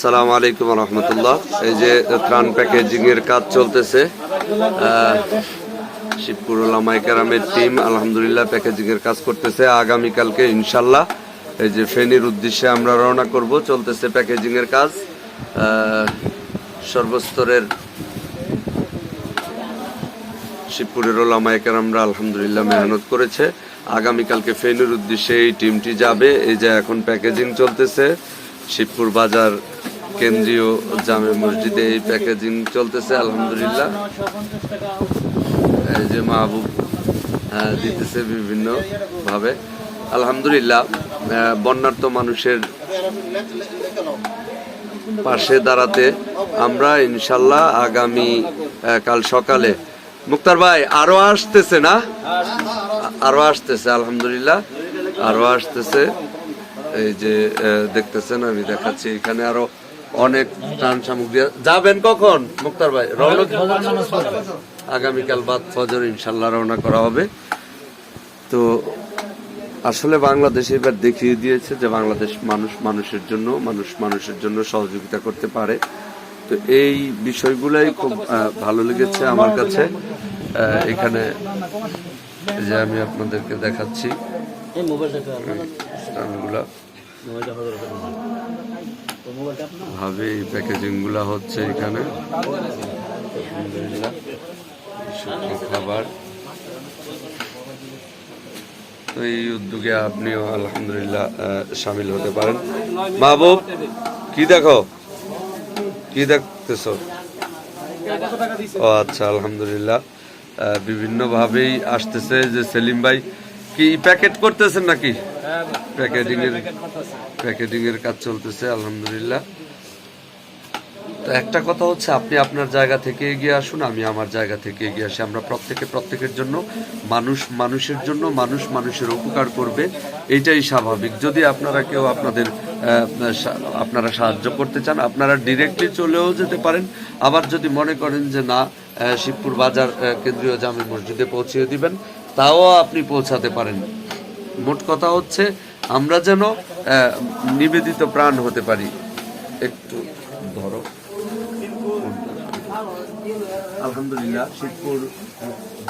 সালাম আলাইকুম রহমতুল্লাহ। এই যে ত্রাণ প্যাকেজিং এর কাজ চলতেছে শিবপুর ওলামাই কেরামের টিম আলহামদুলিল্লাহ কাজ করতেছে। আগামীকালকে ইনশাল্লাহ এই যে উদ্দেশ্যে আমরা রওনা করব, চলতেছে কাজ। সর্বস্তরের শিবপুরের ওলামায় কেরামরা আলহামদুলিল্লাহ মেহনত করেছে। আগামীকালকে ফেনীর উদ্দেশ্যে এই টিমটি যাবে। এই যে এখন প্যাকেজিং চলতেছে। শিবপুর বাজার কেন্দ্রীয় জামে মসজিদে এই প্যাকেজিং চলতেছে আলহামদুলিল্লাহ। এই যে মাহবুব হ্যাঁ, দিতেছে বিভিন্নভাবে। আলহামদুলিল্লাহ বন্যার্ত মানুষের পাশে দাঁড়াতে আমরা ইনশাল্লাহ আগামী কাল সকালে। মুক্তার ভাই আরও আসতেছে না? আরও আসতেছে আলহামদুলিল্লাহ আরও আসতেছে। এই যে দেখতেছেন আমি দেখাচ্ছি এখানে আরও অনেক ত্রাণ সামগ্রী যাবেন কখন মুক্তার ভাই? রওনা আগামীকাল বাদ ফজর ইনশাল্লাহ রওনা করা হবে। তো আসলে বাংলাদেশ এবার দেখিয়ে দিয়েছে যে বাংলাদেশ মানুষ মানুষের জন্য মানুষ মানুষের জন্য সহযোগিতা করতে পারে। তো এই বিষয়গুলাই খুব ভালো লেগেছে আমার কাছে। এখানে যে আমি আপনাদেরকে দেখাচ্ছি। ভাবে এই প্যাকেজিংগুলা হচ্ছে এখানে। খাবার। তো এই উদ্যোগে আপনিও আলহামদুলিল্লাহ সামিল হতে পারেন। মাহবুব, কি দেখো? কি দেখতেছো? ও আচ্ছা আলহামদুলিল্লাহ। বিভিন্নভাবেই আসতেছে যে সেলিম ভাই, কি প্যাকেট করতেছেন নাকি? প্যাকেটিং এর প্যাকেটিং এর কাজ চলতেছে, আলহামদুলিল্লাহ। তো একটা কথা হচ্ছে, আপনি আপনার জায়গা থেকে এগিয়ে আসুন, আমি আমার জায়গা থেকে এগিয়ে আসি। আমরা প্রত্যেকে প্রত্যেকের জন্য, মানুষ মানুষের জন্য, মানুষ মানুষের উপকার করবে, এটাই স্বাভাবিক। যদি আপনারা কেউ আপনাদের আপনারা সাহায্য করতে চান, আপনারা ডিরেক্টলি চলেও যেতে পারেন। আবার যদি মনে করেন যে না শিবপুর বাজার কেন্দ্রীয় জামে মসজিদে পৌঁছিয়ে দিবেন, তাও আপনি পৌঁছাতে পারেন। মোট কথা হচ্ছে, আমরা যেন নিবেদিত প্রাণ হতে পারি। একটু ধরো। আলহামদুলিল্লাহ, শিবপুর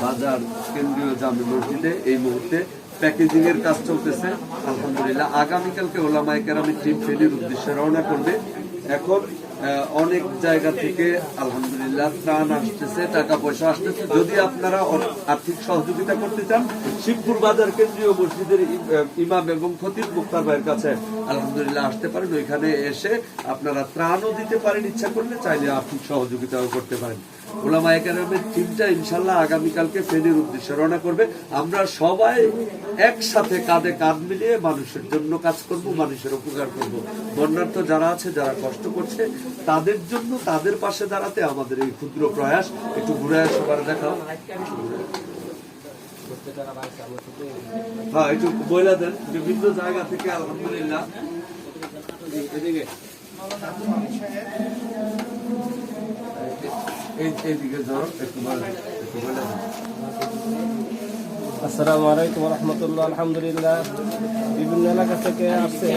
বাজার কেন্দ্রীয় জামে মসজিদে এই মুহূর্তে প্যাকেজিং এর কাজ চলতেছে। আলহামদুলিল্লাহ, আগামীকালকে ওলামায় কেরামি টিম ফেরির উদ্দেশ্যে রওনা করবে। এখন অনেক জায়গা থেকে, আলহামদুলিল্লাহ, ত্রাণ আসতেছে টাকা পয়সা আসতেছে। যদি আপনারা আর্থিক সহযোগিতা করতে চান, শিবপুর বাজার কেন্দ্রীয় মসজিদের ইমাম এবং খতিব মুক্তার ভাইয়ের কাছে আলহামদুলিল্লাহ আসতে পারেন। ওইখানে এসে আপনারা ত্রাণও দিতে পারেন, ইচ্ছা করলে চাইলে আর্থিক সহযোগিতাও করতে পারেন। ওলামা একাডেমির টিমটা ইনশাল্লাহ আগামীকালকে ফেনীর উদ্দেশ্যে রওনা করবে। আমরা সবাই একসাথে কাঁধে কাঁধ মিলিয়ে মানুষের জন্য কাজ করব, মানুষের উপকার করব। বন্যার্থ যারা আছে, যারা কষ্ট করছে, তাদের জন্য তাদের পাশে দাঁড়াতে আমাদের এই ক্ষুদ্র প্রয়াস। একটু ঘুরে সবার দেখাও। হ্যাঁ একটু বইলা দেন। বিভিন্ন জায়গা থেকে, আলহামদুলিল্লাহ। এদিকে। এই আসসালামু আলাইকুম রহমতুল্লাহ আলহামদুলিল্লাহ। বিভিন্ন এলাকা থেকে আসছে।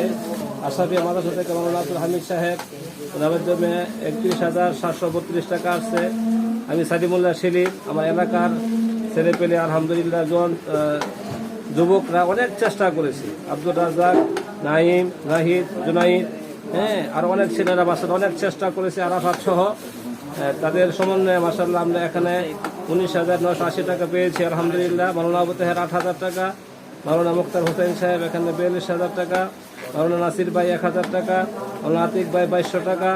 আসাবি মাদ্রাসা সাথে মামলা আব্দুল হামিদ সাহেব, ওনাদের জন্য একত্রিশ হাজার সাতশো বত্রিশ টাকা আসছে। আমি সাদিমুল্লাহ সেলিম আমার এলাকার ছেলে পেলে আলহামদুলিল্লাহ জন যুবকরা অনেক চেষ্টা করেছে। আব্দুল রাজাক নাইম নাহিদ জুনাইদ হ্যাঁ আর অনেক ছেলেরা বাসার অনেক চেষ্টা করেছে আরাফাত সহ। তাদের সমন্বয়ে মাসাল্লাহ আমরা এখানে উনিশ হাজার নশো আশি টাকা পেয়েছি আলহামদুলিল্লাহ। মাওলানা আবু তেহের আট হাজার টাকা মাওলানা মুক্তার হোসেন সাহেব এখানে বিয়াল্লিশ হাজার টাকা মাওলানা নাসির ভাই এক হাজার টাকা মাওলানা আতিক ভাই বাইশশো টাকা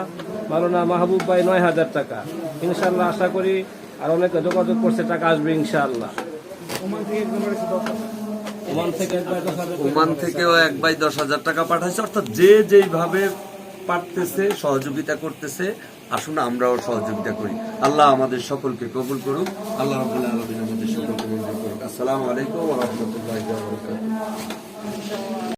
মাওলানা মাহবুব ভাই নয় হাজার টাকা। ইনশাল্লাহ আশা করি আর অনেকে যোগাযোগ করছে টাকা আসবে ইনশাআল্লাহ। ওমান থেকে একবার দশ হাজার ওমান থেকেও এক বাই দশ হাজার টাকা পাঠাইছে অর্থাৎ যে যেইভাবে পারতেছে সহযোগিতা করতেছে আসুন, আমরাও সহযোগিতা করি। আল্লাহ আমাদের সকলকে কবুল করুক। আল্লাহ রাবুল্লাহ আলমিন আমাদের সকলকে কবুল করুক। আসসালামু আলাইকুম রহমতুল্লাহ